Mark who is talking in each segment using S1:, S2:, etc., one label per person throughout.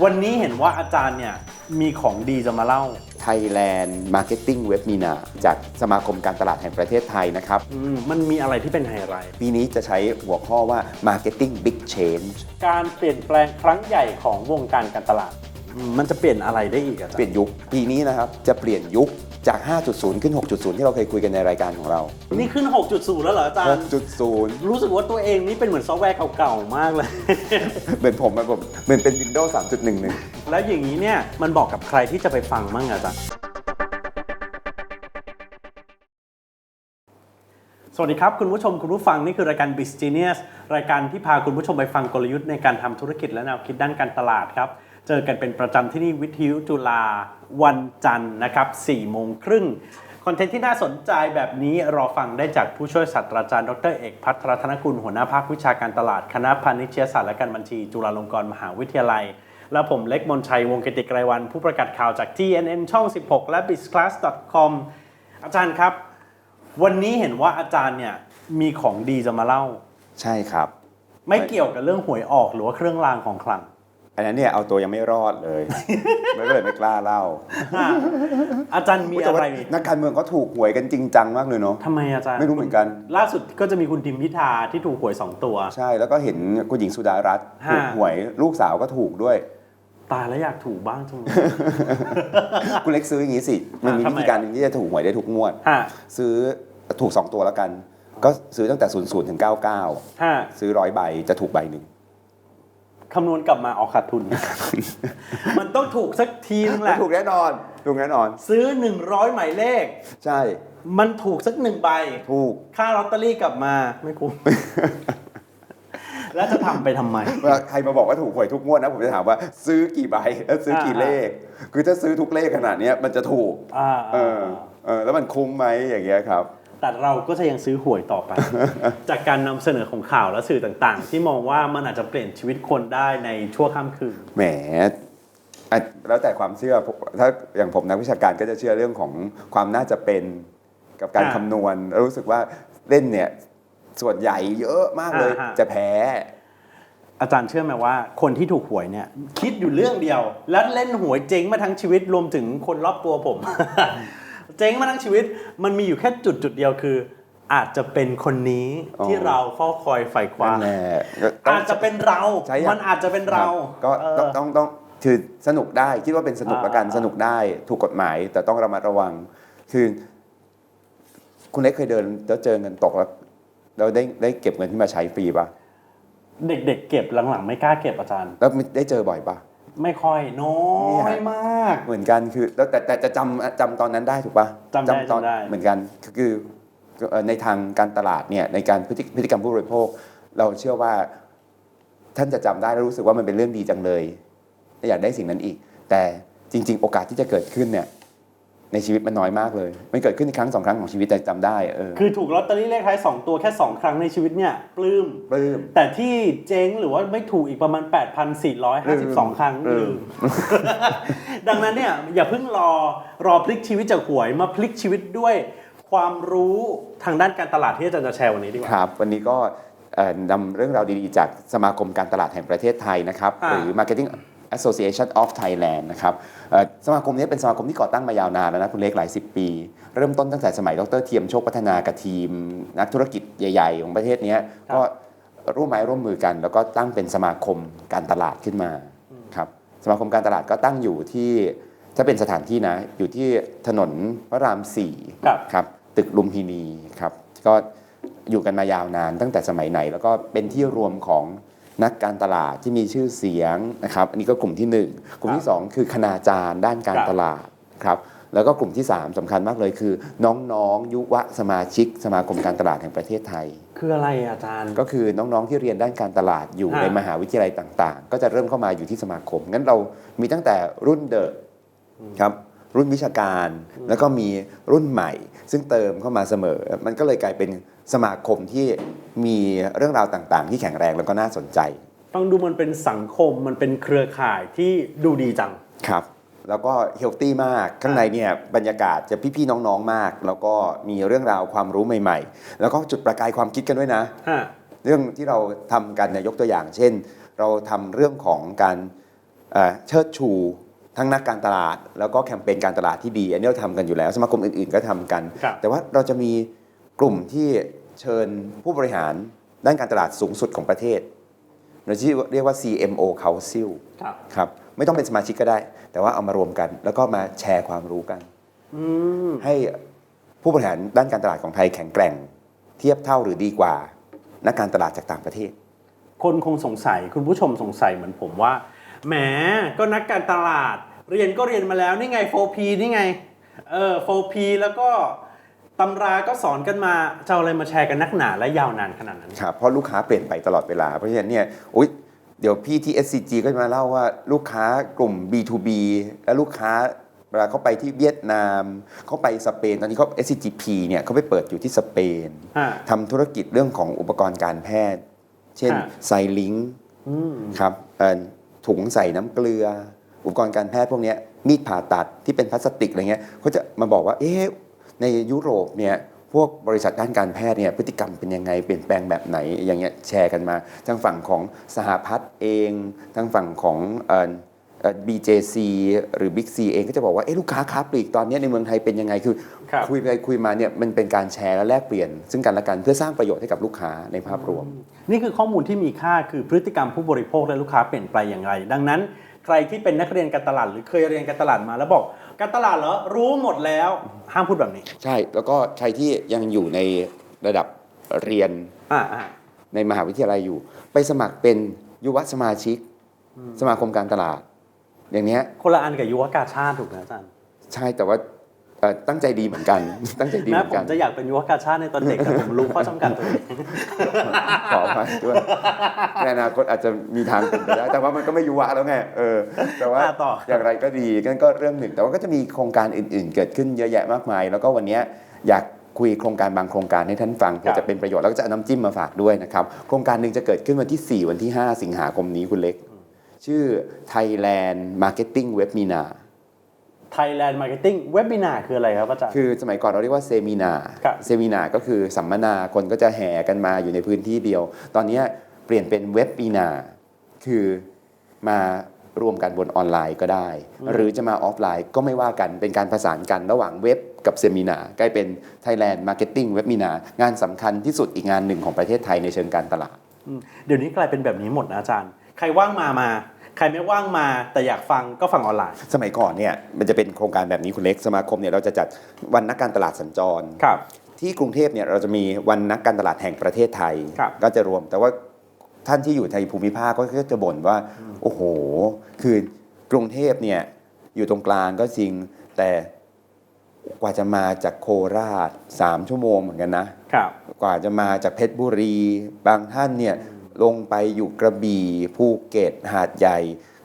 S1: วันนี้เห็นว่าอาจารย์เนี่ยมีของดีจะมาเล่า
S2: Thailand Marketing Webinar จากสมาคมการตลาดแห่งประเทศไทยนะครับ
S1: อืมมันมีอะไรที่เป็นไฮไลท์
S2: ปีนี้จะใช้หัวข้อว่า Marketing Big Change
S1: การเปลี่ยนแปลงครั้งใหญ่ของวงการการตลาดอืมมันจะเปลี่ยนอะไรได้อีกอาจาร
S2: เปลี่
S1: ย์
S2: ยนยุคปีนี้นะครับจะเปลี่ยนยุค จาก 5.0 ขึ้น 6.0 ที่เราเคยคุยกันในรายการของเรา
S1: นี่ขึ้น 6.0 แล้วเหรออาจารย์
S2: 6.0
S1: รู้สึกว่าตัวเองนี่เป็นเหมือนซอฟต์แวร์เก่าๆ มากเลย
S2: เหมือนผมอะผมเหมือนเป็น Windows 3.11
S1: แล้วอย่างนี้เนี่ยมันบอกกับใครที่จะไปฟังมั่งอาจารย์ สวัสดีครับ คุณผู้ชมคุณผู้ฟังนี่คือรายการ b i z Genius รายการที่พาคุณผู้ชมไปฟังกลยุทธ์ในการทำธุรกิจและแนวคิดด้านการตลาดครับ เจอกันเป็นประจำที่นี่วิทยุจุฬาวันจันทร์นะครับ4โมงครึ่งคอนเทนต์ที่น่าสนใจแบบนี้รอฟังได้จากผู้ช่วยศาสตราจารย์ ดรเอกพัฒรธนกุล หัวหน้าภาควิชาการตลาด คณะพาณิชยศาสตร์และการบัญชี จุฬาลงกรณ์มหาวิทยาลัย และผมเล็กมนชัยวงศ์กิติไกรวัน ผู้ประกาศข่าวจาก TNN ช่อง 16 และ bizclass.com อาจารย์ครับ วันนี้เห็นว่าอาจารย์เนี่ยมีของดีจะมาเล่า
S2: ใช่ครับ
S1: ไม่เกี่ยวกับเรื่องหวยออกหรือว่าเครื่องรางของขลัง
S2: อันนั้นเนี่ยเอาตัวยังไม่รอดเลยไม่ก็เลยไม่กล้าเล่า
S1: อะอาจารย์มี
S2: แต่
S1: อะ
S2: ว่า
S1: ไร
S2: นักการเมืองเขาถูกหวยกันจริงจังมากเลยเนาะ
S1: ทำไมอาจารย์
S2: ไม่รู้เหมือนกัน
S1: ล่าสุดก็จะมีคุณทิมพิธาที่ถูกหวย 2 ตัว
S2: ใช่แล้วก็เห็นคุณหญิงสุดารัตน์
S1: ฮะ
S2: ถูกหวยลูกสาวก็ถูกด้วย
S1: ตายแล้วอยากถูกบ้างจังเลย
S2: คุณเล็กซื้ออย่างนี้สิมันมี
S1: ทำไม
S2: วิธีการหนึงที่จะถูกหวยได้ทุกงวด
S1: ฮะ
S2: ซื้อถูก 2 ตัวแล้วกัน ก็ซื้อตั้งแต่0 0ถึง99
S1: ฮะ
S2: ซื้อร้อยใบจะถูกใบหนึ่ง
S1: คำนวณกลับมาออกขาดทุน มันต้องถูกสักทีนึงแหละ
S2: ถูกแน่นอน ถูกแน่นอน
S1: ซื้อ 100 หมายเลข
S2: ใช่
S1: มันถูกสักหนึ่งใบ
S2: ถูก
S1: ค่าลอตเตอรี่กลับมาไม่คุ้ม แล้วจะทำไปทำไม
S2: เวลาใครมาบอกว่าถูกหวยทุกงวดนะผมจะถามว่าซื้อกี่ใบแล้วซื้อกี่
S1: อ่า
S2: เลข คือถ้าซื้อทุกเลขขนาดเนี้ยมันจะถูก
S1: อ่า
S2: เออเออแล้วมันคุ้มไหมอย่างเงี้ยครับ
S1: แต่เราก็จะยังซื้อหวยต่อไป จากการนำเสนอของข่าวและสื่อต่างๆ ที่มองว่ามันอาจจะเปลี่ยนชีวิตคนได้ในชั่วข้ามคืน
S2: แหมอะแล้วแต่ความเชื่อผมถ้าอย่างผมนักวิชาการก็จะเชื่อเรื่องของความน่าจะเป็นกับการ
S1: อ่า
S2: คำนวณแล้วรู้สึกว่าเล่นเนี่ยส่วนใหญ่เยอะมากเลย
S1: อ่าฮะ
S2: จะแพ้
S1: อาจารย์เชื่อไหมว่าคนที่ถูกหวยเนี่ย คิดอยู่เรื่องเดียว แล้วเล่นหวยเจ๊งมาทั้งชีวิตรวมถึงคนรอบตัวผม เจ๊งมาทั้งชีวิต มันมีอยู่แค่จุดจุดๆเดียวคือ อาจจะเป็นคนนี้
S2: อ๋อ
S1: ที่เราเฝ้าคอยใฝ่คว้า
S2: นั่นแหละก็ต้ง
S1: อาจจะเป็นเรา
S2: ใช้อย่าง
S1: มันอาจจะเป็นเรา
S2: ก็
S1: เออ
S2: ต้องต้องต้องคือสนุกได้คิดว่าเป็นสนุก
S1: อ่า
S2: แล้วกัน
S1: อ่า
S2: สนุกได้ถูกกฎหมายแต่ต้องระมัดระวัง คือคุณเล็กเคยเดินแล้วเจอเงินตกแล้วเราได้ได้เก็บเงินที่มาใช้ฟรีปะ
S1: เด็กๆเก็บหลังๆไม่กล้าเก็บอาจารย์
S2: แล้วได้เจอบ่อยปะ
S1: ไม่ค่อยน้อยมาก
S2: เหมือนกันคือแล้วแต่แต่จะจำจำตอนนั้นได้ถูกปะ
S1: จำได้
S2: ตอน
S1: จำได้
S2: เหมือนกันคือคือเอ่อในทางการตลาดเนี่ยในการพฤติพฤติกรรมผู้บริโภค เราเชื่อว่าท่านจะจำได้แล้วรู้สึกว่ามันเป็นเรื่องดีจังเลยและอยากได้สิ่งนั้นอีก แต่จริง ๆ โอกาสที่จะเกิดขึ้นเนี่ย ในชีวิตมันน้อยมากเลย มันเกิดขึ้นครั้งสองครั้งของชีวิตแต่จำได้เออ
S1: คือถูกลอตเตอรี่เลขท้าย2ตัวแค่2ครั้งในชีวิตเนี่ยปลื้ม
S2: ปลื้ม
S1: แต่ที่เจ๊งหรือว่าไม่ถูกอีกประมาณ 8,452 ครั้ง
S2: เออ
S1: ลืมดังนั้นเนี่ยอย่าเพิ่งรอรอพลิกชีวิตจากหวยมาพลิกชีวิตด้วยความรู้ทางด้านการตลาดที่อาจารย์จะแชร์วันนี้ดีกว่า
S2: ครับ วันนี้ก็เอ่อนำเรื่องราวดีๆจากสมาคมการตลาดแห่งประเทศไทยนะครับ
S1: อ่า
S2: หรือ Marketing Association of Thailand นะครับเอ่อสมาคมนี้เป็นสมาคมที่ก่อตั้งมายาวนานแล้วนะคุณเล็กหลายสิบปี เริ่มต้นตั้งแต่สมัยดรเทียมโชคพัฒนากับทีม นักธุรกิจใหญ่ ๆ ของประเทศเนี้ยก็ร่วมไม้ร่วมมือกัน แล้วก็ตั้งเป็นสมาคมการตลาดขึ้นมาครับสมาคมการตลาดก็ตั้งอยู่ที่ถ้าเป็นสถานที่นะ อยู่ที่ถนนพระรามสี่
S1: ครับ
S2: ครับตึกลุมพินีครับก็อยู่กันมายาวนานตั้งแต่สมัยไหน แล้วก็เป็นที่รวมของ นักการตลาดที่มีชื่อเสียงนะครับ อันนี้ก็กลุ่มที่หนึ่งกลุ่มที่สองคือคณาจารย์ด้านการ
S1: ครับ
S2: ตลาดครับแล้วก็กลุ่มที่สามสำคัญมากเลยคือ น้องๆ ยุวสมาชิก สมาคมการตลาดแห่งประเทศไทย
S1: คืออะไรอาจารย์
S2: ก็คือน้องๆที่เรียนด้านการตลาดอยู่
S1: ฮะ
S2: ในมหาวิทยาลัยต่างๆ ก็จะเริ่มเข้ามาอยู่ที่สมาคม งั้นเรามีตั้งแต่รุ่นเดอะครับรุ่นวิชาการแล้วก็มีรุ่นใหม่ ซึ่งเติมเข้ามาเสมอ มันก็เลยกลายเป็น สมาคมที่มีเรื่องราวต่างๆ ที่แข็งแรงแล้วก็น่าสนใจ
S1: ฟังดูมันเป็นสังคมมันเป็นเครือข่ายที่ดูดีจัง
S2: ครับ แล้วก็เฮลตี้มากข้างในเนี่ยบรรยากาศจะพี่ๆน้องๆมาก แล้วก็มีเรื่องราวความรู้ใหม่ ๆ แล้วก็จุดประกายความคิดกันด้วยนะ
S1: ฮะ
S2: เรื่องที่เราทำกันเนี่ยยกตัวอย่าง เช่น เราทำเรื่องของการเอ่อเชิดชูทั้งนักการตลาด แล้วก็แคมเปญการตลาดที่ดี อันนี้เราทำกันอยู่แล้ว สมาคมอื่นๆก็ทำกัน
S1: ครับ
S2: แต่ว่าเราจะมี กลุ่มที่เชิญผู้บริหารด้านการตลาดสูงสุดของประเทศเราที่เรียกว่า CMO Council
S1: ครับ
S2: ครับไม่ต้องเป็นสมาชิกก็ได้ แต่ว่าเอามารวมกัน แล้วก็มาแชร์ความรู้กัน
S1: อืม
S2: ให้ผู้บริหารด้านการตลาดของไทยแข็งแกร่ง เทียบเท่าหรือดีกว่า นักการตลาดจากต่างประเทศ
S1: คนคงสงสัยคุณผู้ชมสงสัยเหมือนผมว่าแหมก็นักการตลาด เรียนก็เรียนมาแล้วนี่ไง 4P นี่ไงเออ 4P แล้วก็ ตำราก็สอนกันมาจะเอาอะไรมาแชร์กันนักหนาและยาวนานขนาดนั้น
S2: ครับ เพราะลูกค้าเปลี่ยนไปตลอดเวลา เพราะฉะนั้นเนี่ยอุ๊ยเดี๋ยวพี่ที่ SCG ก็จะมาเล่าว่าลูกค้ากลุ่ม B2B และลูกค้าเวลาเขาไปที่เวียดนาม เขาไปสเปน ตอนนี้เขา SCGP เนี่ยเขาไปเปิดอยู่ที่สเปน
S1: ฮะ
S2: ทำธุรกิจเรื่องของอุปกรณ์การแพทย์ เช่น
S1: ฮะ
S2: ไซลิง
S1: อืม
S2: ครับเอ่อถุงใส่น้ำเกลือ อุปกรณ์การแพทย์พวกเนี้ยมีดผ่าตัดที่เป็นพลาสติกอะไรเงี้ยเขาจะมาบอกว่า เอ๊ะ ในยุโรปเนี่ยพวกบริษัทด้านการแพทย์เนี่ยพฤติกรรมเป็นยังไงเปลี่ยนแปลงแบบไหนอย่างเงี้ยแชร์กันมาทางฝั่งของสหพัฒน์เองทางฝั่งของเอ่อเอ่อ BJC หรือ Big C เองก็จะบอกว่าเอ๊ะลูกค้าค้าปลีกตอนเนี้ยในเมืองไทยเป็นยังไงคือ
S1: ครับ
S2: คุยไปคุยมาเนี่ยมันเป็นการแชร์และแลกเปลี่ยน ซึ่งกันและกันเพื่อสร้างประโยชน์ให้กับลูกค้าในภาพรวม
S1: นี่คือข้อมูลที่มีค่าคือพฤติกรรมผู้บริโภคและลูกค้าเปลี่ยนไปอย่างไร ดังนั้นใครที่เป็นนักเรียนการตลาดหรือเคยเรียนการตลาดมาแล้วบอก การตลาดเหรอ รู้หมดแล้ว ห้ามพูดแบบนี้
S2: ใช่แล้วก็ใครที่ยังอยู่ในระดับเรียน
S1: อ่าอ่า
S2: ในมหาวิทยาลัยอยู่ ไปสมัครเป็นยุวสมาชิก สมาคมการตลาด อย่างเนี้ย
S1: คนละอันกับยุวกาชาติถูกไหมอาจารย์
S2: ใช่แต่ว่าเอ่อ ตั้งใจดีเหมือนกัน ตั้งใจดีเห
S1: นะ
S2: มือ
S1: ผ
S2: นกั
S1: ม
S2: น
S1: จะอยากเป็นยุวกาชาติในตอนเด็กแต่ผมรู้ข้อจำกัดตัวเอง
S2: ขออภัยด้วยในอนาคตอาจจะมีทางเป็นไปได้แต่ว่ามันก็ไม่ยุวะแล้วไงเออ แต่ว่า
S1: อะต่อ
S2: อย่างไรก็ดีนั่นก็เรื่องหนึ่ง แต่ว่าก็จะมีโครงการอื่น ๆ เกิดขึ้นเยอะแยะมากมาย แล้วก็วันเนี้ยอยากคุยโครงการบางโครงการให้ท่านฟังเพื่อจะเป็นประโยชน์แล้วก็จะเอาน้ำจิ้มมาฝากด้วยนะครับโครงการหนึ่งจะเกิดขึ้นวันที่ 4 วันที่ 5 สิงหาคมนี้คุณเล็ก ชื่อ Thailand Marketing Webinar
S1: Thailand Marketing Webinar คืออะไรครับอาจารย์
S2: คือสมัยก่อนเราเรียกว่าเซมินา
S1: ครับ
S2: เซมินาก็คือสัมมนาคนก็จะแห่กันมาอยู่ในพื้นที่เดียว ตอนนี้เปลี่ยนเป็นเว็บปีนาคือมารวมกันบนออนไลน์ก็ได้ หรือจะมาออฟไลน์ก็ไม่ว่ากันเป็นการผสานกันระหว่างเว็บกับเซมินากลายเป็น Thailand Marketing Webinar งานสำคัญที่สุดอีกงานหนึ่งของประเทศไทยในเชิงการตลาด
S1: อืมเดี๋ยวนี้กลายเป็นแบบนี้หมดนะอาจารย์ ใครว่างมามา ใครไม่ว่างมาแต่อยากฟังก็ฟังออนไลน์
S2: สมัยก่อนเนี่ยมันจะเป็นโครงการแบบนี้คุณเล็กสมาคมเนี่ยเราจะจัดวันนักการตลาดสัญจร
S1: ครับ
S2: ที่กรุงเทพเนี่ยเราจะมีวันนักการตลาดแห่งประเทศไทย
S1: ครับ
S2: ก็จะรวม แต่ว่าท่านที่อยู่ในภูมิภาคก็จะบ่นว่า โอ้โห คือกรุงเทพเนี่ยอยู่ตรงกลางก็จริง แต่กว่าจะมาจากโคราช3ชั่วโมงเหมือนกันนะ
S1: ครับ
S2: กว่าจะมาจากเพชรบุรี บางท่านเนี่ย ลงไปอยู่กระบี่ภูเก็ตหาดใหญ่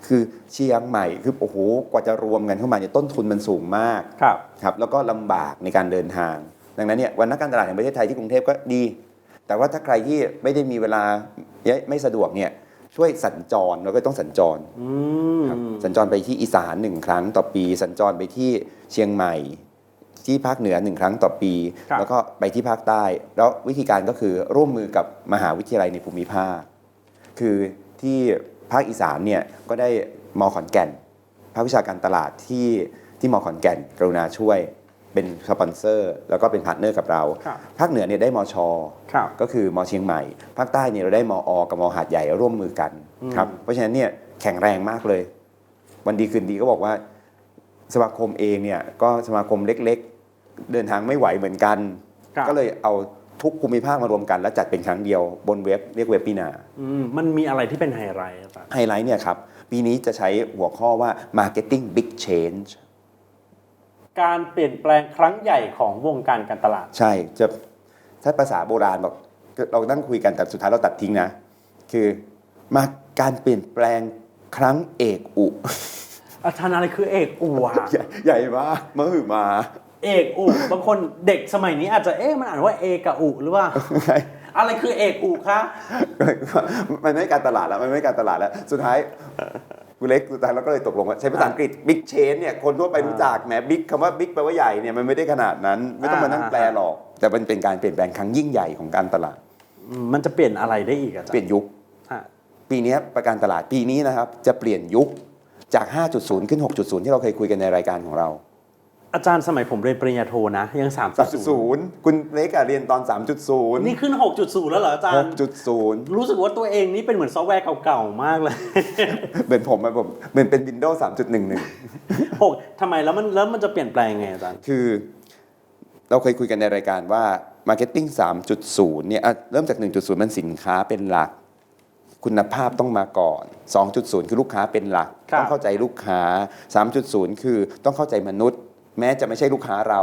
S2: คือเชียงใหม่คือโอ้โหกว่าจะรวมกันเข้ามาเนี่ยต้นทุนมันสูงมาก
S1: ครับ
S2: ครับ แล้วก็ลำบากในการเดินทาง ดังนั้นเนี่ยวันนักการตลาดแห่งประเทศไทยที่กรุงเทพก็ดี แต่ว่าถ้าใครที่ไม่ได้มีเวลาไม่สะดวกเนี่ยช่วยสัญจรเราก็ต้องสัญจร
S1: อืม
S2: ครับสัญจรไปที่อีสานหนึ่งครั้งต่อปี สัญจรไปที่เชียงใหม่ ที่ภาคเหนือหนึ่งครั้งต่อปี
S1: ครับ
S2: แล้วก็ไปที่ภาคใต้ แล้ววิธีการก็คือร่วมมือกับมหาวิทยาลัยในภูมิภาค คือที่ภาคอีสานเนี่ยก็ได้มขอนแก่น ภาควิชาการตลาดที่ที่มขอนแก่น กรุณาช่วยเป็นสปอนเซอร์ แล้วก็เป็นพาร์ทเนอร์กับเรา
S1: ครับ
S2: ภาคเหนือเนี่ยได้มช
S1: ครับ
S2: ก็คือมเชียงใหม่ ภาคใต้เนี่ยเราได้มอกับมหาดใหญ่ร่วมมือกัน
S1: อืม
S2: ครับเพราะฉะนั้นเนี่ยแข็งแรงมากเลย วันดีคืนดีก็บอกว่า สมาคมเองเนี่ยก็สมาคมเล็กๆ เดินทางไม่ไหวเหมือนกัน
S1: ครับ
S2: ก็เลยเอาทุกภูมิภาคมารวมกันแล้วจัดเป็นครั้งเดียวบนเว็บเรียกเว็บปีนา
S1: อืมมันมีอะไรที่เป็นไฮไลท์อาจารย์
S2: ไฮไลท์เนี่ยครับปีนี้จะใช้หัวข้อว่า marketing big change
S1: การเปลี่ยนแปลงครั้งใหญ่ของวงการการตลาด
S2: ใช่จะถ้าภาษาโบราณบอกเรานั่งคุยกันแต่สุดท้ายเราตัดทิ้งนะ คือมาการเปลี่ยนแปลงครั้งเอกอุ
S1: อาจารย์อะไรคือเอกอูอะ
S2: ใหญ่ใหญ่มากมหึมา
S1: เอกอูบางคนเด็กสมัยนี้อาจจะเอ๊ะมันอ่านว่าเอกับอูหรือว่า อะไรคือเอกอูคะ
S2: มันไม่การตลาดแล้วมันไม่การตลาดแล้ว สุดท้ายกูเล็กสุดท้ายเราก็เลยตกลงว่าใช้ภาษาอังกฤษ big change เนี่ยคนทั่วไปรู้จักแหม big คำว่า big แปลว่าใหญ่เนี่ยมันไม่ได้ขนาดนั้น ไม่ต้องมานั่งแปลหรอก แต่มันเป็นการเปลี่ยนแปลงครั้งยิ่งใหญ่ของการตลาด
S1: อืมมันจะเปลี่ยนอะไรได้อีกอาจาร
S2: เปลี่ย
S1: ย์
S2: นยุค
S1: ฮะ
S2: ปีนี้ประการตลาดปีนี้นะครับจะเปลี่ยนยุคจาก 5.0 ขึ้น 6.0 ที่เราเคยคุยกันในรายการของเรา
S1: อาจารย์สมัยผมเรียนปริญญาโทนะ ยัง3.0
S2: 3.0 คุณเล็กอะเรียนตอน 3.0
S1: นี่ขึ้น 6.0 แล้วเหรออาจารย์
S2: 6.0
S1: รู้สึกว่าตัวเองนี่เป็นเหมือนซอฟต์แวร์เก่าๆ มากเลย
S2: เหมือนผมอะผมเหมือนเป็น Windows 3.11
S1: 6ทำไมแล้วมันแล้วมันจะเปลี่ยนแปลงยังไงอาจารย์
S2: คือ เราเคยคุยกันในรายการว่า Marketing 3.0 เนี่ยอะเริ่มจาก 1.0 มันสินค้าเป็นหลัก คุณภาพต้องมาก่อน 2.0 คือลูกค้าเป็นหลัก
S1: ครับ
S2: ต้องเข้าใจลูกค้า 3.0 คือต้องเข้าใจมนุษย์ แม้จะไม่ใช่ลูกค้าเรา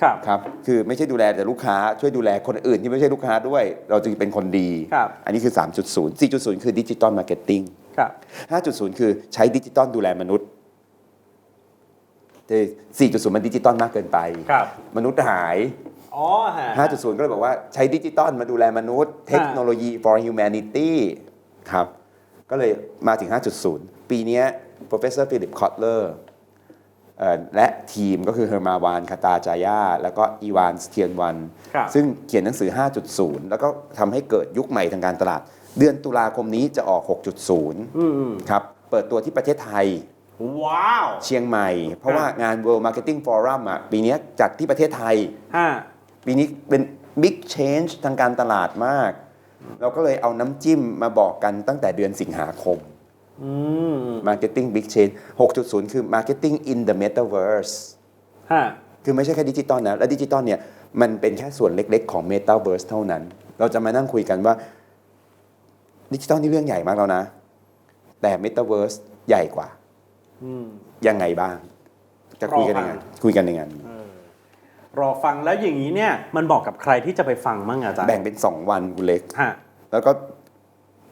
S1: ครับ
S2: ครับคือไม่ใช่ดูแลแต่ลูกค้าช่วยดูแลคนอื่นที่ไม่ใช่ลูกค้าด้วย เราจึงเป็นคนดี
S1: ครับ
S2: อันนี้คือ 3.0 4.0 คือดิจิตอลมาร์เก็ตติ้ง
S1: ครับ
S2: 5.0 คือใช้ดิจิตอลดูแลมนุษย์แต่4.0 มันดิจิตอลมากเกินไป
S1: ครับ
S2: มนุษย์หาย
S1: อ๋อฮะ
S2: 5.0 ก็เลยบอกว่าใช้ดิจิตอลมาดูแลมนุษย์เทคโนโลยี for humanity ครับ ก็เลยมาถึง 5.0 ปีเนี้ย professor Philip Kotler เอ่อ และทีมก็คือเฮอร์มาวานคาตาจายา แล้วก็อีวานสเทียนวัน
S1: ครับ
S2: ซึ่งเขียนหนังสือ 5.0 แล้วก็ทำให้เกิดยุคใหม่ทางการตลาด เดือนตุลาคมนี้จะออก 6.0
S1: อืม
S2: ครับ เปิดตัวที่ประเทศไทย
S1: ๆว้าว
S2: เชียงใหม่ เพราะว่างาน World Marketing Forum อะปีเนี้ยจัดที่ประเทศไทย
S1: ฮะ
S2: ปีนี้เป็น Big Change ทางการตลาดมาก เราก็เลยเอาน้ำจิ้มมาบอกกันตั้งแต่เดือนสิงหาคม
S1: อืม
S2: Marketing Big Change 6.0 คือ Marketing in the Metaverse
S1: ฮะ
S2: คือไม่ใช่แค่ดิจิตอลนะ และดิจิตอลเนี่ย มันเป็นแค่ส่วนเล็กๆ ของ Metaverse เท่านั้น เราจะมานั่งคุยกันว่าดิจิตอลนี่เรื่องใหญ่มากแล้วนะ แต่ Metaverse ใหญ่กว่า
S1: อืม
S2: ยังไงบ้าง จะคุยกันยังไง
S1: รอฟัง
S2: คุยกันยังไง
S1: รอฟังแล้วอย่างนี้เนี่ย มันบอกกับใครที่จะไปฟังมั่งอาจารย์
S2: แบ่งเป็น 2 วันคุณเล็ก
S1: ฮะ
S2: แล้วก็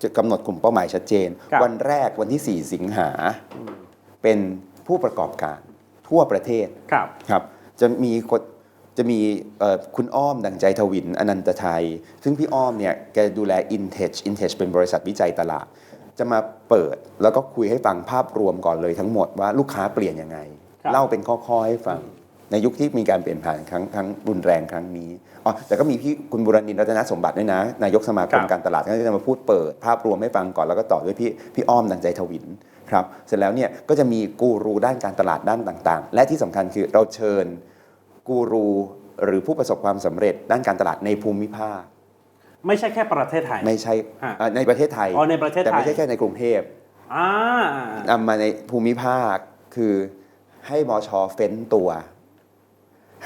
S2: จะกำหนดกลุ่มเป้าหมายชัดเจน
S1: ครับ
S2: วันแรกวันที่ 4 สิงหาเป็นผู้ประกอบการทั่วประเทศ
S1: ครับ
S2: ครับ จะมีคนจะมีเอ่อคุณอ้อมดังใจทวิน อนันตไทยซึ่งพี่อ้อมเนี่ยแกดูแล Intech Intech เป็นบริษัทวิจัยตลาด จะมาเปิดแล้วก็คุยให้ฟังภาพรวมก่อนเลยทั้งหมดว่าลูกค้าเปลี่ยนยังไง
S1: ครับ
S2: เล่าเป็นข้อๆให้ฟัง ในยุคที่มีการเปลี่ยนผ่านครั้งครั้งรุนแรงครั้งนี้อ๋อแต่ก็มีพี่คุณบุรณินทร์รัตนสมบัติด้วยนะ นายกสมาคมการตลาดก็จะมาพูดเปิดภาพรวมให้ฟังก่อนแล้วก็ต่อด้วยพี่พี่อ้อมดังใจทวินครับเสร็จแล้วเนี่ยก็จะมีกูรูด้านการตลาดด้านต่างๆ และที่สำคัญคือเราเชิญกูรูหรือผู้ประสบความสำเร็จด้านการตลาดในภูมิภาค
S1: ไม่ใช่แค่ประเทศไทย
S2: ไม่ใช่
S1: ฮะ
S2: เอ่อในประเทศไทย
S1: อ๋อในประเทศไทย
S2: แต่ไม่ใช่แค่ในกรุงเทพ
S1: อ่า
S2: นำมาในภูมิภาคคือให้มอชอเฟ้นตัว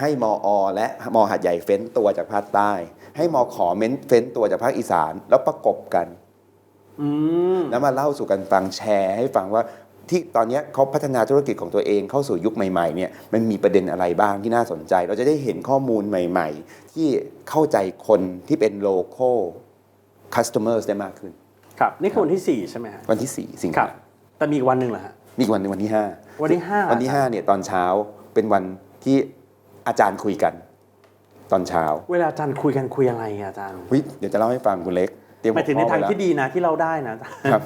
S2: ให้มออและมอหัดใหญ่เฟ้นตัวจากภาคใต้ ให้มอขอเม้นเฟ้นตัวจากภาคอีสาน แล้วประกบกัน
S1: อืม
S2: แล้วมาเล่าสู่กันฟังแชร์ให้ฟังว่าที่ตอนเนี้ยเขาพัฒนาธุรกิจของตัวเองเข้าสู่ยุคใหม่ๆเนี่ยมันมีประเด็นอะไรบ้างที่น่าสนใจ เราจะได้เห็นข้อมูลใหม่ ๆ ที่เข้าใจคนที่เป็น local customers ได้มากขึ้น
S1: ครับ นี่คือวันที่ 4 ใช่ไหมฮะ
S2: วันที่ 4 สิง
S1: ครั
S2: หา
S1: บแต่มีอีกวันหนึ่งเหรอฮะ
S2: มีอีกวันหนึงวันที่ 5
S1: วันที่ 5
S2: วันที่5เนี่ยตอนเช้าเป็นวันที่ อาจารย์คุยกัน ตอนเช้า
S1: เวลาอาจารย์คุยกันคุยอะไรอะอาจารย์
S2: เฮ้ยเดี๋ยวจะเล่าให้ฟังคุณเล็ก เตรียม
S1: หมายถึงใน
S2: หัวข้อ
S1: ทาง
S2: ไว้
S1: ที่ดีนะที่เราได้นะ
S2: ครับ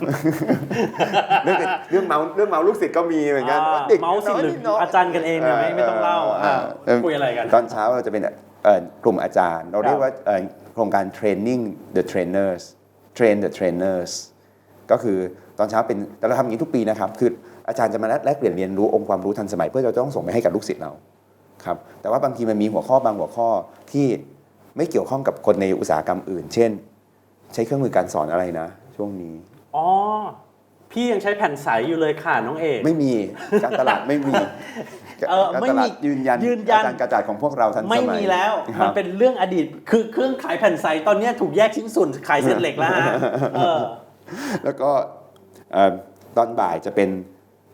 S2: เรื่องเรื่องเมาเรื่องเมาลูกศิษย์ก็มีเหมือนกัน
S1: อ่า
S2: ด็ก
S1: เมาส์สิหรือ
S2: น้ย
S1: อาจารย์กันเองเนี่ยไม่ไม่ต้องเล่าอ่า
S2: เอ่อ
S1: คุยอะไรกัน
S2: ตอนเช้าเราจะเป็นเอ่อกลุ่มอาจารย์ เราเรียกว่าเอ่อโครงการ training the trainers train the trainers ก็คือตอนเช้าเป็นแต่เราทำอย่างนี้ทุกปีนะครับ คืออาจารย์จะมาแลกเปลี่ยนเรียนรู้องค์ความรู้ทันสมัยเพื่อเราจะต้องส่งไปให้กับลูกศิษย์เรา ครับแต่ว่าบางทีมันมีหัวข้อบางหัวข้อที่ไม่เกี่ยวข้องกับคนในอุตสาหกรรมอื่น เช่น ใช้เครื่องมือการสอนอะไรนะ ช่วงนี้
S1: อ๋อพี่ยังใช้แผ่นใสอยู่เลยค่ะน้องเอก
S2: ไม่มีการตลาดไม่มี
S1: เออ
S2: การ
S1: ไม่
S2: ต
S1: มี
S2: ลาดยืนยัน
S1: ยืนยัน
S2: การกระจายของพวกเราทันสมัย
S1: ไม่มีแล้ว
S2: ค
S1: มั
S2: รั
S1: น
S2: บ
S1: เป็นเรื่องอดีตคือเครื่องขายแผ่นใสตอนเนี้ยถูกแยกชิ้นส่วนขายเศษเหล็กแล้วฮะเออ
S2: แล้วก็เอ่อตอนบ่ายจะเป็น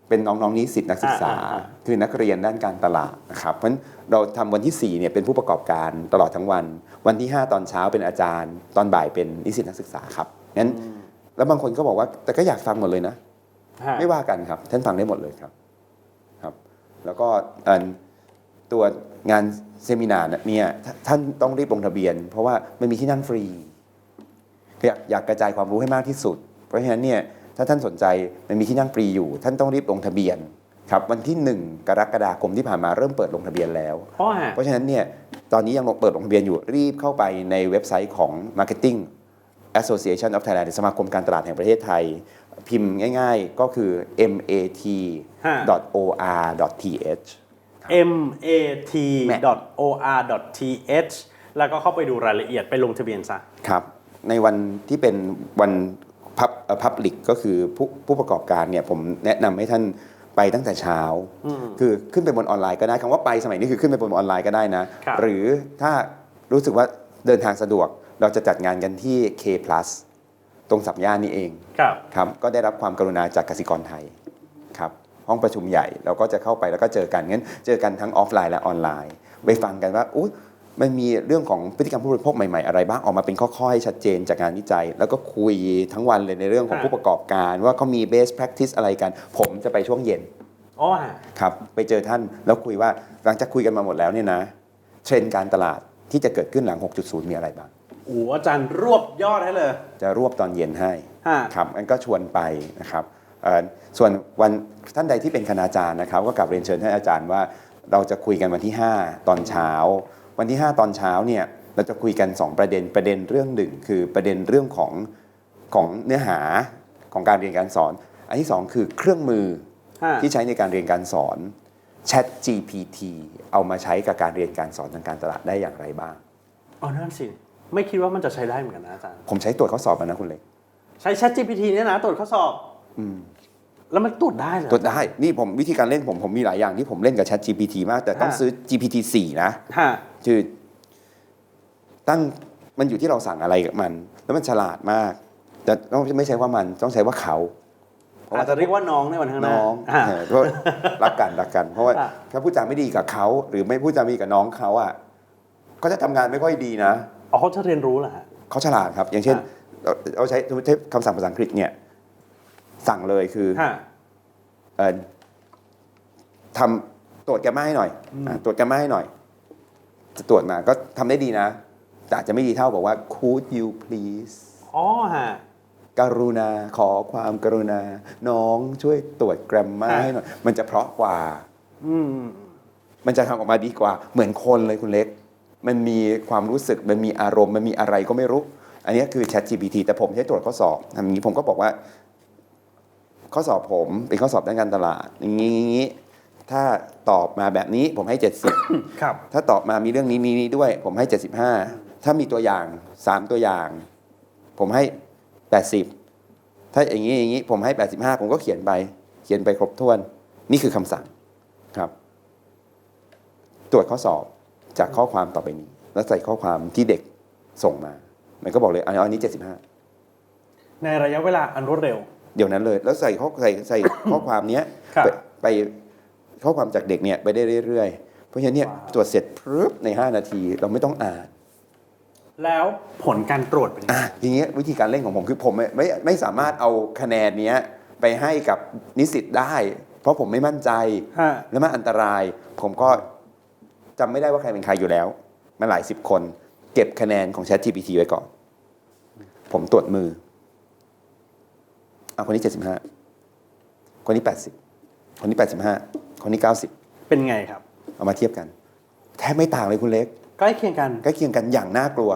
S2: เป็นน้องๆนิสิตนักศึกษา
S1: อ่าอ่าอ่า
S2: คือนักเรียนด้านการตลาดนะครับเพราะฉะนั้นเราทำวันที่4เนี่ยเป็นผู้ประกอบการตลอดทั้งวัน วันที่ 5 ตอนเช้าเป็นอาจารย์ ตอนบ่ายเป็นนิสิตนักศึกษาครับงั้นแล้วบางคนก็บอกว่าแต่ก็อยากฟังหมดเลยนะ
S1: ฮะ
S2: ไม่ว่ากันครับ ท่านฟังได้หมดเลยครับครับ แล้วก็อันตัวงานเซมินาเนี่ยท่าท่านต้องรีบลงทะเบียน เพราะว่ามันมีที่นั่งฟรีอยากอยากกระจายความรู้ให้มากที่สุด เพราะฉะนั้นเนี่ย ถ้าท่านสนใจมันมีที่นั่งฟรีอยู่ ท่านต้องรีบลงทะเบียนครับวันที่ 1 กรกฎาคมที่ผ่านมาเริ่มเปิดลงทะเบียนแล้ว
S1: เพราะฮะ
S2: เพราะฉะนั้นเนี่ยตอนนี้ยังเปิดลงทะเบียนอยู่รีบเข้าไปในเว็บไซต์ของ Marketing Association of Thailand หรือสมาคมการตลาดแห่งประเทศไทย พิมพ์ง่าย ๆ ก็คือ mat.or.th
S1: mat.or.th แล้วก็เข้าไปดูรายละเอียดไปลงทะเบียนซะ
S2: ครับในวันที่เป็นวัน พับพับลิกก็คือผู้ผู้ประกอบการเนี่ยผมแนะนำให้ท่านไปตั้งแต่เช้า คือขึ้นไปบนออนไลน์ก็ได้คำว่าไปสมัยนี้คือขึ้นไปบนออนไลน์ก็ได้นะ
S1: ครับ
S2: หรือถ้ารู้สึกว่าเดินทางสะดวกเราจะจัดงานกันที่ K plus ตรงสัมย่านนี่เอง
S1: ครับ
S2: ครับ ก็ได้รับความกรุณาจากกสิกรไทยครับห้องประชุมใหญ่เราก็จะเข้าไปแล้วก็เจอกันงั้นเจอกันทั้งออฟไลน์และออนไลน์ ไปฟังกันว่าอุ๊ย มันมีเรื่องของพฤติกรรมผู้บริโภคใหม่ๆ อะไรบ้างออกมาเป็นข้อๆให้ชัดเจนจากงานวิจัย แล้วก็คุยทั้งวันเลยในเรื่องของ
S1: ฮะ
S2: ผู้ประกอบการ ว่าเขามี best practice อะไรกัน ผมจะไปช่วงเย็น
S1: อ๋อฮะ
S2: ครับไปเจอท่านแล้วคุยว่าหลังจากคุยกันมาหมดแล้วเนี่ยนะเทรนด์การตลาดที่จะเกิดขึ้นหลัง 6.0 มีอะไรบ้าง
S1: โอ้อาจารย์รวบยอดให้เลย
S2: จะรวบตอนเย็นให้
S1: ฮะ
S2: ครับงั้นก็ชวนไปนะครับเอ่อส่วนวันท่านใดที่เป็นคณาจารย์นะครับ ก็กลับเรียนเชิญท่านอาจารย์ว่าเราจะคุยกันวันที่ 5 ตอนเช้า วันที่ 5 ตอนเช้าเนี่ยเราจะคุยกัน 2 ประเด็นประเด็นเรื่องหนึ่งคือประเด็นเรื่องของของเนื้อหาของการเรียนการสอน อันที่ 2 คือเครื่องมือ
S1: ฮะ
S2: ที่ใช้ในการเรียนการสอน Chat GPT เอามาใช้กับการเรียนการสอนทางการตลาดได้อย่างไรบ้าง
S1: อ๋อนั่นสิไม่คิดว่ามันจะใช้ได้เหมือนกันนะอาจารย์
S2: ผมใช้ตรวจข้อสอบมานะคุณเล็ก
S1: ใช้ Chat GPT เนี่ยนะตรวจข้อสอบแล้วมันตรวจได้เหรอ
S2: ตรวจได้ นี่ผมวิธีการเล่นผมผมมีหลายอย่างที่ผมเล่นกับ Chat GPT มาก แต่ต้อง
S1: ฮะ
S2: ซื้อ GPT 4นะ
S1: ฮะ
S2: คือตั้งมันอยู่ที่เราสั่งอะไรกับมัน แล้วมันฉลาดมาก แต่ต้องไม่ใช่ว่ามันต้องใช้ว่าเขาเพราะ
S1: อา
S2: ว่า
S1: จจะเรียกว่าน้องในวันข้างหน้า
S2: น้อง
S1: ฮะ
S2: เออเพราะรักกันรักกัน เพราะว่า
S1: อะ
S2: ถ้าพูดจาไม่ดีกับเขาหรือไม่พูดจาไม่ดีกับน้องเขาอะก็จะทำงานไม่ค่อยดีนะ
S1: อ๋อเขาจะเรียนรู้เหรอฮะ
S2: เขาฉลาดครับ อย่างเช่น
S1: อะ
S2: เราเราใช้สมมติใช้คำสั่งภาษาอังกฤษเนี่ย สั่งเลยคือ
S1: ฮะ
S2: เอ่อทำตรวจแกมมาให้หน่อยอะตรวจแกมมาให้หน่อยจะ ตรวจมาก็ทำได้ดีนะ แต่อาจจะไม่ดีเท่าบอกว่า could you please
S1: อ๋อฮะ
S2: กรุณาขอความกรุณา น้องช่วยตรวจแกรมมา
S1: ฮะ
S2: ให้หน่อย มันจะเพราะกว่า
S1: อืม
S2: มันจะทำออกมาดีกว่า เหมือนคนเลยคุณเล็ก มันมีความรู้สึก มันมีอารมณ์ มันมีอะไรก็ไม่รู้ อันนี้คือ Chat GPT แต่ผมใช้ตรวจข้อสอบทำอย่างนี้ผมก็บอกว่า ข้อสอบผมเป็นข้อสอบด้านการตลาดอย่างนี้อย่างนี้ ถ้าตอบมาแบบนี้ผมให้ 70
S1: ครับ
S2: ถ้าตอบมามีเรื่องนี้นี้นี้ด้วย ผมให้ 75 ถ้ามีตัวอย่าง 3 ตัวอย่าง ผมให้ 80 ถ้าอย่างนี้อย่างนี้ผมให้ 85 ผมก็เขียนไป เขียนไปครบถ้วน นี่คือคำสั่งครับ ตรวจข้อสอบจากข้อความต่อไปนี้ แล้วใส่ข้อความที่เด็กส่งมา มันก็บอกเลยอันอันนี้ 75
S1: ในระยะเวลาอันรวดเร็ว
S2: เดี๋ยวนั้นเลย แล้วใส่ข้อใส่ใส่ข้อความเนี้ย
S1: ครับ
S2: ไปไป ข้อความจากเด็กเนี่ยไปได้เรื่อยๆ เพราะฉะนั้นเนี่ย
S1: ว้าว
S2: ตรวจเสร็จปุ๊บใน 5 นาทีเราไม่ต้องอ่าน
S1: แล้วผลการตรวจเป็นยังไง
S2: อะทีนี้วิธีการเล่นของผมคือผมไม่ไม่ไม่สามารถเอาคะแนนเนี้ยไปให้กับนิสิตได้ เพราะผมไม่มั่นใจ
S1: ฮะ
S2: และมันอันตราย ผมก็จำไม่ได้ว่าใครเป็นใครอยู่แล้ว มันหลายสิบคน เก็บคะแนนของ Chat GPT ไว้ก่อน ผมตรวจมืออะคนนี้75คนนี้80 คนนี้ 85 คนนี้ 90
S1: เป็นไงครับ
S2: เอามาเทียบกัน แทบไม่ต่างเลยคุณเล็ก
S1: ใกล้เคียงกัน
S2: ใกล้เคียงกันอย่างน่ากลัว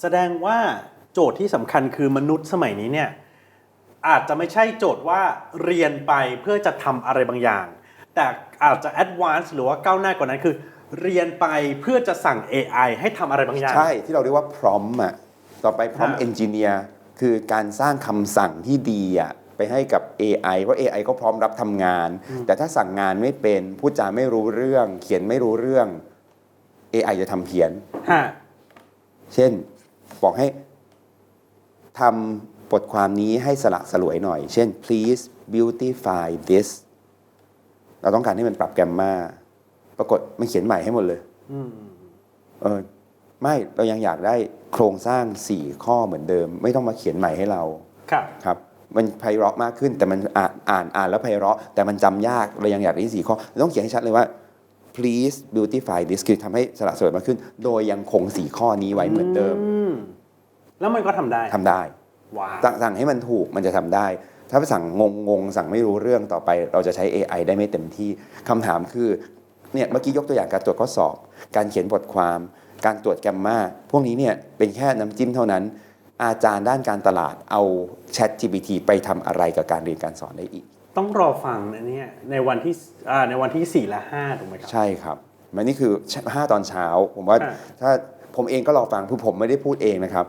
S1: แสดงว่าโจทย์ที่สำคัญคือมนุษย์สมัยนี้เนี่ยอาจจะไม่ใช่โจทย์ว่าเรียนไปเพื่อจะทำอะไรบางอย่าง แต่อาจจะแอดวานซ์หรือว่าก้าวหน้ากว่านั้นคือ เรียนไปเพื่อจะสั่ง AI ให้ทำอะไรบางอย่าง
S2: ใช่ที่เราเรียกว่า prompt อะต่อไป prompt
S1: ฮะ
S2: engineer คือการสร้างคำสั่งที่ดีอะ ไปให้กับ AI เพราะ AI ก็พร้อมรับทำงาน แต่ถ้าสั่งงานไม่เป็นพูดจาไม่รู้เรื่อง เขียนไม่รู้เรื่อง AI จะทำเพี้ยน
S1: ฮะ
S2: เช่นบอกให้ทำบทความนี้ให้สละสลวยหน่อย เช่น please beautify this เราต้องการให้มันปรับแกรมมาปรากฏมันเขียนใหม่ให้หมดเลย
S1: อืม
S2: เออไม่เรายังอยากได้โครงสร้าง4ข้อเหมือนเดิม ไม่ต้องมาเขียนใหม่ให้เรา
S1: ครับ
S2: ครับ มันไพเราะมากขึ้น แต่มันอ่านอ่านอ่านแล้วไพเราะ แต่มันจำยากเรายังอยากได้สี่ข้อเราต้องเขียนให้ชัดเลยว่า please beautify this คือทำให้สละสลวยมากขึ้น โดยยังคงสี่ข้อนี้ไว้เหมือนเดิม
S1: อืมแล้วมันก็ทำได้
S2: ทำได้
S1: ว้าว
S2: สั่งสั่งให้มันถูกมันจะทำได้ ถ้าไปสั่งงงงๆสั่งไม่รู้เรื่องต่อไป เราจะใช้ AI ได้ไม่เต็มที่คำถามคือเนี่ยเมื่อกี้ยกตัวอย่างการตรวจข้อสอบ การเขียนบทความ การตรวจแกมมาพวกนี้เนี่ยเป็นแค่น้ำจิ้มเท่านั้น อาจารย์ด้านการตลาดเอา Chat GPT ไปทำอะไรกับการเรียนการสอนได้อีก
S1: ต้องรอฟังนะเนี่ยในวันที่อ่าในวันที่ 4 และ5ถูกไหมครับ
S2: ใช่ครับมันนี่คือ 5 ตอนเช้า ผมว่า
S1: อ่า
S2: ถ้าผมเองก็รอฟังคือผมไม่ได้พูดเองนะครับ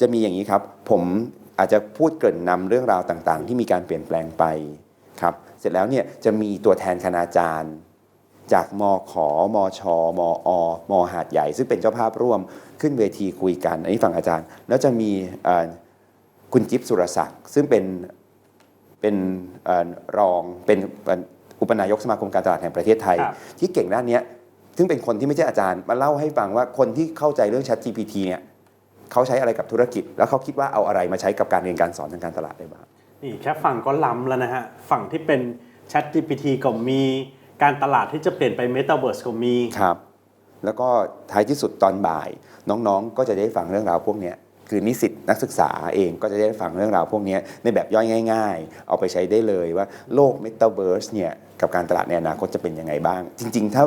S2: จะมีอย่างนี้ครับ ผมอาจจะพูดเกริ่นนำเรื่องราวต่างๆ ที่มีการเปลี่ยนแปลงไปครับ เสร็จแล้วเนี่ยจะมีตัวแทนคณาจารย์ จากมขมชมอมหาดใหญ่ ซึ่งเป็นเจ้าภาพร่วมขึ้นเวทีคุยกัน อันนี้ฝั่งอาจารย์ แล้วจะมีเอ่อคุณจิ๊บสุรศักดิ์ซึ่งเป็นเป็นเอ่อรองเป็นเป็นอุปนายกสมาคมการตลาดแห่งประเทศไทย
S1: ครับ
S2: ที่เก่งด้านเนี้ยซึ่งเป็นคนที่ไม่ใช่อาจารย์มาเล่าให้ฟังว่าคนที่เข้าใจเรื่อง Chat GPT เนี่ยเขาใช้อะไรกับธุรกิจ แล้วเขาคิดว่าเอาอะไรมาใช้กับการเรียนการสอนทางการตลาดได้บ้าง
S1: นี่แค่ฝั่งก็ล้ำแล้วนะฮะฝั่งที่เป็น Chat GPT ก็มี การตลาดที่จะเปลี่ยนไป Metaverse ก็มี
S2: ครับ แล้วก็ท้ายที่สุดตอนบ่าย น้องๆ ก็จะได้ฟังเรื่องราวพวกเนี้ยคือนิสิตนักศึกษาเองก็จะได้ฟังเรื่องราวพวกเนี้ยในแบบย่อยง่าย ๆ เอาไปใช้ได้เลยว่าโลก Metaverse เนี่ยกับการตลาดในอนาคตจะเป็นยังไงบ้าง จริง ๆ ถ้า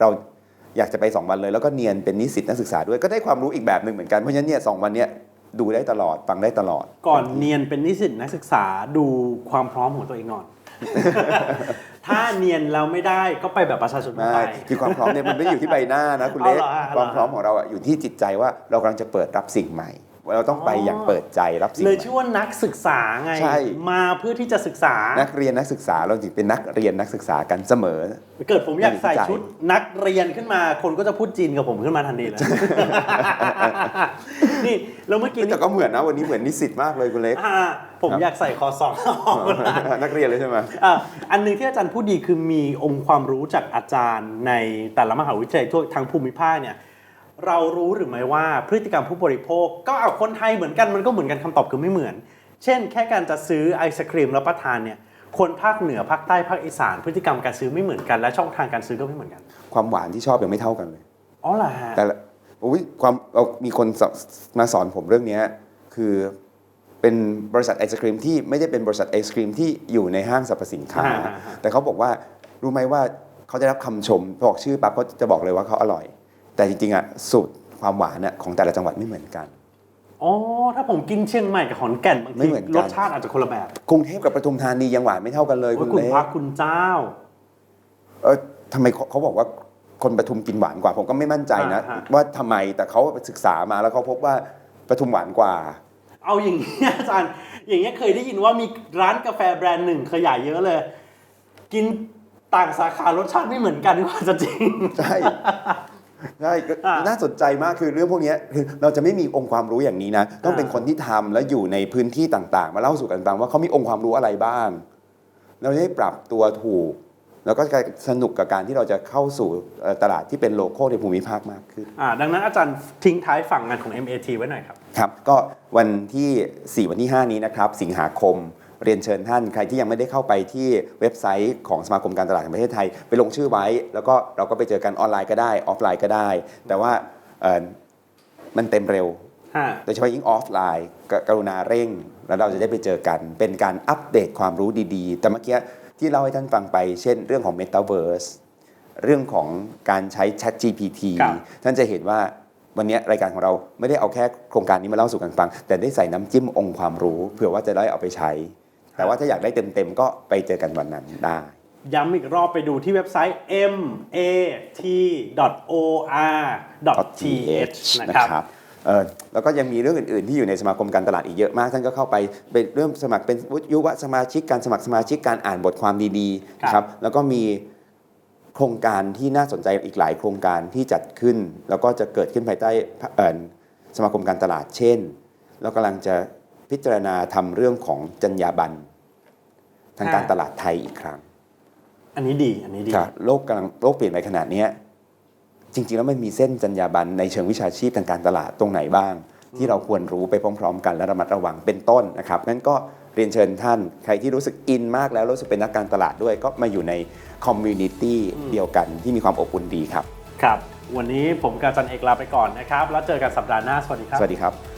S2: เราอยากจะไป 2 วันเลย แล้วก็เนียนเป็นนิสิตนักศึกษาด้วยก็ได้ความรู้อีกแบบหนึ่งเหมือนกันเพราะฉะนั้นเนี่ยสองวันเนี้ยดูได้ตลอดฟังได้ตลอด
S1: ก่อนเนียนเป็นนิสิตนักศึกษาดูความพร้อมของตัวเองก่อน ถ้าเนียนแล้วไม่ได้ก็ไปแบบประชาชนทั่ว
S2: ไม่
S1: ไป
S2: คือความพร้อมเนี่ยมันไม่ได้อยู่ที่ใบหน้านะคุณเล็ก
S1: เอาเหรอฮะ
S2: ความพร้อมของเราอะอยู่ที่จิตใจว่าเรากำลังจะเปิดรับสิ่งใหม่ว่าเราต้องไปอย่างเปิดใจรับสิ่ง
S1: เล
S2: ให
S1: ย
S2: ม่
S1: ชื่อว่านักศึกษาไง
S2: ใช่
S1: มาเพื่อที่จะศึกษา
S2: นักเรียนนักศึกษาเราจึงเป็นนักเรียนนักศึกษากันเสมอ
S1: เกิดผมอยากใส่
S2: ใจ
S1: ชุดนักเรียนขึ้นมา คนก็จะพูดจีนกับผมขึ้นมาทันทีเลย นี่แล้วเมื่อกี้
S2: แต่
S1: นี่
S2: ก็เหมือนนะวันนี้เหมือนนิสิตมากเลยคุณเล็ก
S1: อ่า ผม
S2: ครับ
S1: อยากใส่คอสอง
S2: นักเรียนเลยใช่ไหม
S1: อะอันหนึงที่อาจารย์พูดดีคือมีองค์ความรู้จากอาจารย์ในแต่ละมหาวิทยาลัยทั่วทั้งภูมิภาคเนี่ยเรารู้หรือไม่ว่าพฤติกรรมผู้บริโภค ก็เอาคนไทยเหมือนกันมันก็เหมือนกันคำตอบคือไม่เหมือน เช่น แค่การจะซื้อไอศครีมรับประทานเนี่ยคนภาคเหนือภาคใต้ภาคอีสานพฤติกรรมการซื้อไม่เหมือนกันและช่องทางการซื้อก็ไม่เหมือนกัน
S2: ความหวานที่ชอบยังไม่เท่ากันเลย
S1: อ๋อเหรอฮะ
S2: แต่ละอุ๊ยความเอามีคนสมาสอนผมเรื่องเนี้ยคือ เป็นบริษัทไอศครีมที่ไม่ได้เป็นบริษัทไอศครีมที่อยู่ในห้างสรรพสินค้า
S1: อ่าฮะ
S2: แต่เขาบอกว่ารู้ไหมว่าเขาได้รับคำชมบอกชื่อปั๊บเขาจะบอกเลยว่าเขาอร่อย แต่จริงๆอะสูตรความหวานน่ะของแต่ละจังหวัดไม่เหมือนกัน
S1: อ๋อถ้าผมกินเชียงใหม่กับขอนแก่นบาง
S2: ไม่
S1: ที
S2: เหมือนกัน
S1: รสชาติอาจจะคนละแบบ
S2: กรุงเทพกับปทุมธานียังหวานไม่เท่ากันเลย
S1: โอ้
S2: คุ
S1: ย
S2: ณ
S1: คุณ
S2: เล็ก
S1: พระคุณเจ้า
S2: เออทำไมเขาเขาบอกว่าคนปทุมกินหวานกว่าผมก็ไม่มั่นใจนะ
S1: อ่าฮะ
S2: ว่าทำไมแต่เขาไปศึกษามาแล้วเขาพบว่าปทุมหวานกว่า
S1: เอาอย่างนี้ยอาจารย์ อย่างเงี้ยเคยได้ยินว่ามีร้านกาแฟแบรนด์หนึ่งขยายเยอะเลย กินต่างสาขารสชาติไม่เหมือนกันว่าจะจริง
S2: ใช่ใช่ก็
S1: อ่า
S2: น่าสนใจมากคือเรื่องพวกเนี้ยคือเราจะไม่มีองค์ความรู้อย่างนี้นะ ต้อง
S1: อ่า
S2: เป็นคนที่ทำและอยู่ในพื้นที่ต่างๆ มาเล่าสู่กันฟังว่าเขามีองค์ความรู้อะไรบ้าง เราจะได้ปรับตัวถูก แล้วก็สนุกกับการที่เราจะเข้าสู่เอ่อตลาดที่เป็นโลโก้ในภูมิภาคมากขึ้น
S1: อ่าดังนั้นอาจารย์ทิ้งท้ายฝั่งงานของ MAT ไว้หน่อยครับ
S2: ครับก็วันที่ 4 วันที่ 5 นี้นะครับสิงหาคมเรียนเชิญท่านใครที่ยังไม่ได้เข้าไปที่เว็บไซต์ของสมาคมการตลาดแห่งประเทศไทย ไปลงชื่อไว้ แล้วก็เราก็ไปเจอกันออนไลน์ก็ได้ออฟไลน์ก็ได้ แต่ว่าเอ่อมันเต็มเร็ว
S1: ฮะ
S2: โดยเฉพาะยิ่งออฟไลน์กกรุณาเร่ง แล้วเราจะได้ไปเจอกัน เป็นการอัปเดตความรู้ดีๆ แต่เมื่อกี้ที่เล่าให้ท่านฟังไป เช่นเรื่องของ Metaverse เรื่องของการใช้ Chat GPT
S1: ครับ
S2: ท่านจะเห็นว่า วันนี้รายการของเราไม่ได้เอาแค่โครงการนี้มาเล่าสู่กันฟัง แต่ได้ใส่น้ำจิ้มองค์ความรู้เผื่อว่าจะได้เอาไปใช้ แต่ว่าถ้าอยากได้เต็มๆก็ไปเจอกันวันนั้นได้
S1: ย้ำอีกรอบไปดูที่เว็บไซต์ mat.or.th นะครับ
S2: เออแล้วก็ยังมีเรื่องอื่น ๆ ที่อยู่ในสมาคมการตลาดอีกเยอะมาก ท่านก็เข้าไปไปเริ่มสมัครเป็นวุฒิยุวสมาชิกการสมัครสมาชิกการอ่านบทความดีๆ
S1: ครับ
S2: นะครับแล้วก็มี โครงการที่น่าสนใจอีกหลายโครงการที่จัดขึ้น แล้วก็จะเกิดขึ้นภายใต้เอ่อสมาคมการตลาดเช่นเรากำลังจะพิจารณาทำเรื่องของจรรยาบรรณทางการตลาดไทยอีกครั้ง
S1: อันนี้ดี อันนี้ดี
S2: ครับโลกกำลังโลกเปลี่ยนไปขนาดเนี้ยจริง ๆ แล้วมันมีเส้นจรรยาบรรณในเชิงวิชาชีพทางการตลาดตรงไหนบ้าง ที่เราควรรู้ไปพร้อม ๆ กันและระมัดระวังเป็นต้นนะครับงั้นก็ เรียนเชิญท่าน ใครที่รู้สึกอินมากแล้วรู้สึกเป็นนักการตลาดด้วยก็มาอยู่ในคอมมูนิตี้เดียวกันที่มีความอบอุ่นดีครับ
S1: ครับ วันนี้ผมกับอาจารย์เอกลาไปก่อนนะครับ แล้วเจอกันสัปดาห์หน้า สวัสดีครับ
S2: สวัสดีครับ